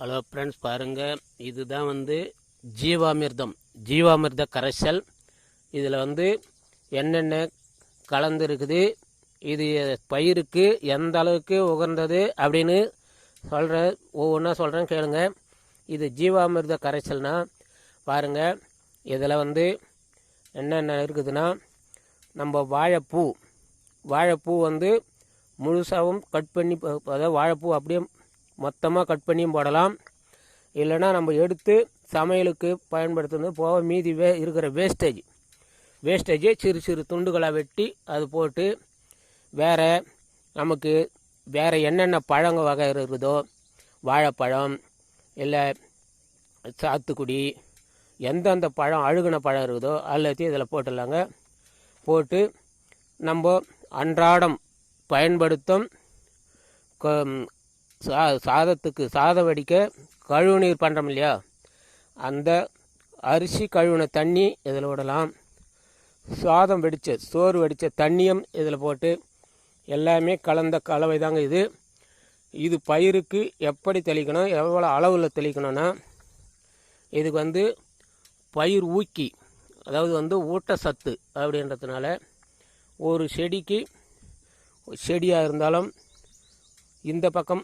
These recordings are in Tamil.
ஹலோ ஃப்ரெண்ட்ஸ் பாருங்கள் இதுதான் வந்து ஜீவாமிர்தம். ஜீவாமிர்த கரைசல். இதில் வந்து என்னென்ன கலந்து இருக்குது இது பயிருக்கு எந்த அளவுக்கு உகந்தது அப்படின்னு சொல்கிற ஒவ்வொன்றா சொல்கிறேன் கேளுங்க. இது ஜீவாமிர்த கரைசல்னால் பாருங்கள் இதில் வந்து என்னென்ன இருக்குதுன்னா நம்ம வாழைப்பூ. வாழைப்பூ வந்து முழுசாகவும் கட் பண்ணி அதாவது வாழைப்பூ அப்படியே மொத்தமாக கட் பண்ணியும் போடலாம். இல்லைன்னா நம்ம எடுத்து சமையலுக்கு பயன்படுத்துனது போக மீதி வே இருக்கிற வேஸ்டேஜ் வேஸ்டேஜை சிறு சிறு துண்டுகளாக வெட்டி அது போட்டு வேறு நமக்கு வேறு என்னென்ன பழங்க வகை இருக்குதோ வாழைப்பழம் இல்லை சாத்துக்குடி எந்தெந்த பழம் அழுகின பழம் இருக்குதோ எல்லாத்தையும் இதில் போட்டுடலாங்க. போட்டு நம்ம அன்றாடம் பயன்படுத்தும் சா சாதத்துக்கு சாதம் வடிக்க கழுவு நீர் பண்ணுறோம் இல்லையா? அந்த அரிசி கழுவின தண்ணி இதில் விடலாம். சாதம் வெடித்த சோறு வெடித்த தண்ணியும் இதில் போட்டு எல்லாமே கலந்த கலவை தாங்க இது. இது பயிருக்கு எப்படி தெளிக்கணும் எவ்வளோ அளவில் தெளிக்கணும்னா இதுக்கு வந்து பயிர் ஊக்கி அதாவது வந்து ஊட்டச்சத்து அப்படின்றதுனால ஒரு செடிக்கு செடியாக இருந்தாலும் இந்த பக்கம்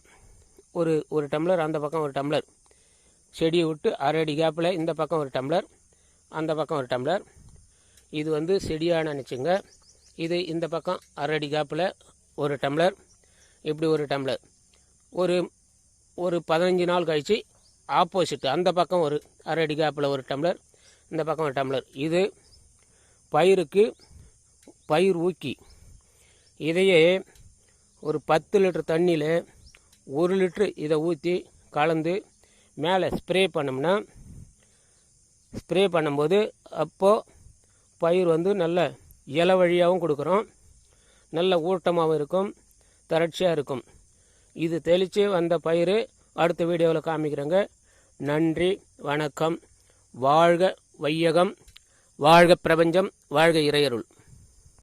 ஒரு ஒரு டம்ளர் அந்த பக்கம் ஒரு டம்ளர். செடியை விட்டு அரை அடி கேப்பில் இந்த பக்கம் ஒரு டம்ளர் அந்த பக்கம் ஒரு டம்ளர். இது வந்து செடியாக நினச்சிங்க. இது இந்த பக்கம் அரை அடி கேப்பில் ஒரு டம்ளர் இப்படி ஒரு டம்ளர். ஒரு ஒரு பதினஞ்சு நாள் கழித்து ஆப்போசிட் அந்த பக்கம் ஒரு அரை அடி கேப்பில் ஒரு டம்ளர் இந்த பக்கம் ஒரு டம்ளர். இது பயிருக்கு பயிர் ஊக்கி. இதையே ஒரு பத்து லிட்டர் தண்ணியில் ஒரு லிட்ரு இதை ஊற்றி கலந்து மேலே ஸ்ப்ரே பண்ணோம்னா ஸ்ப்ரே பண்ணும்போது அப்போது பயிர் வந்து நல்ல இலை வழியாகவும் கொடுக்குறோம். நல்ல ஊட்டமாகவும் இருக்கும் தரட்சியாக இருக்கும். இது தெளித்து வந்த பயிர் அடுத்த வீடியோவில் காமிக்கிறேங்க. நன்றி வணக்கம் வாழ்க வையகம் வாழ்க பிரபஞ்சம் வாழ்க இறையருள்.